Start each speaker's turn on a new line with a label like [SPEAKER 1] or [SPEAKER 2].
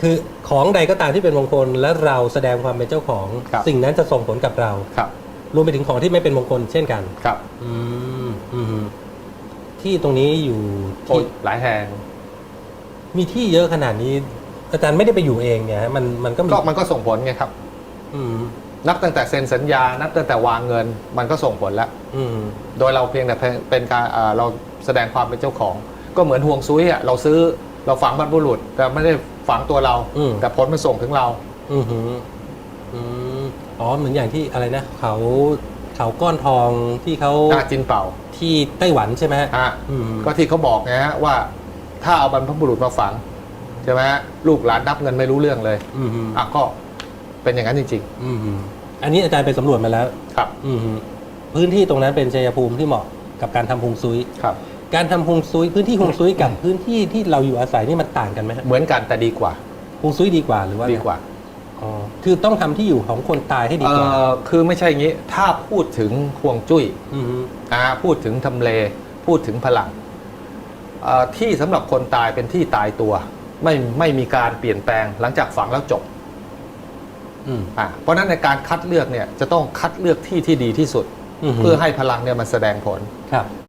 [SPEAKER 1] คือของใดก็ตามที่เป็นมงคล และเราแสดงความเป็นเจ้าของ
[SPEAKER 2] ครับ
[SPEAKER 1] สิ่งนั้นจะส่งผลกับเรา
[SPEAKER 2] ครับ
[SPEAKER 1] รวมไปถึงของที่ไม่เป็นมงคลเช่นกัน
[SPEAKER 2] ครับ
[SPEAKER 1] อืมอืมที่ตรงนี้อยู่
[SPEAKER 2] โอ้
[SPEAKER 1] ที่
[SPEAKER 2] ยหลายแห่ง
[SPEAKER 1] มีที่เยอะขนาดนี้ อาจารย์ไม่ได้ไปอยู่เองเนี่ยฮะมันมันก็มี
[SPEAKER 2] ก็มันก็ส่งผลไงครับ
[SPEAKER 1] อืม
[SPEAKER 2] นับตั้งแต่เซ็นสัญญา นับตั้งแต่วางเงิน มันก็ส่งผลแล้ว
[SPEAKER 1] อืม
[SPEAKER 2] โดยเราเพียงแต่เป็นเป็นการเอ่อเราแสดงความเป็นเจ้าของ ก็เหมือนห่วงซุยอะเราซื้อ เราฝังบรรพบุรุษ แต่ไม่ได้ฝังตัวเรา
[SPEAKER 1] อืม
[SPEAKER 2] แต่ผลมันส่งถึงเรา
[SPEAKER 1] อืมหืออืมอ๋อเหมือนอย่างที่อะไรนะเขาเขาก้อนทองที่เขา
[SPEAKER 2] หน้าจินเป่า
[SPEAKER 1] ที่ไต้หวันใช่ไหมฮะ
[SPEAKER 2] ฮะ
[SPEAKER 1] อืม
[SPEAKER 2] ก็ที่เขาบอกไงฮะว่า ถ้าเอาบรรพบุรุษมาฝังใช่ไหมฮะลูกหลานนับเงินไม่รู้เรื่องเลย
[SPEAKER 1] อืมหือ
[SPEAKER 2] อะก็เป็นอย่างนั้นจริง
[SPEAKER 1] อืมหืออันนี้อาจารย์ไปสำรวจมาแล้ว
[SPEAKER 2] ๆ ครับ
[SPEAKER 1] อืมหือพื้นที่ตรงนั้นเป็นชัยภูมิที่เหมาะกับการทำฮวงซุย
[SPEAKER 2] ครับ
[SPEAKER 1] การทำฮวงซุยพื้นที่ฮวงซุยกับพื้นที่ที่เราอยู่อาศัยนี่มันต่างกันไหมฮะ
[SPEAKER 2] เหมือนกันแต่ดีกว่า
[SPEAKER 1] ฮวงซุยดีกว่าหรือว่าไง
[SPEAKER 2] ดีกว่า
[SPEAKER 1] อ๋อคือต้องทำที่อยู่ของคนตายให้ดี
[SPEAKER 2] เอ่
[SPEAKER 1] กว่า
[SPEAKER 2] อคือไม่ใช่อย่างนี้ ถ้าพูดถึงห่วงจุ้ย
[SPEAKER 1] อืมหือ
[SPEAKER 2] อ่าพูดถึงทำเล พูดถึงพลังเอ่อที่สำหรับคนตายเป็นที่ตายตัว ไม่ไม่มีการเปลี่ยนแปลงหลังจากฝังแล้วจบ
[SPEAKER 1] อืม
[SPEAKER 2] อ่าเพราะฉะนั้นในการคัดเลือกเนี่ยจะต้องคัดเลือกที่ที่ดีที่สุด
[SPEAKER 1] อืมหื
[SPEAKER 2] เพื่อให้พลังเนี่ยมันแสดงผล
[SPEAKER 1] ครับ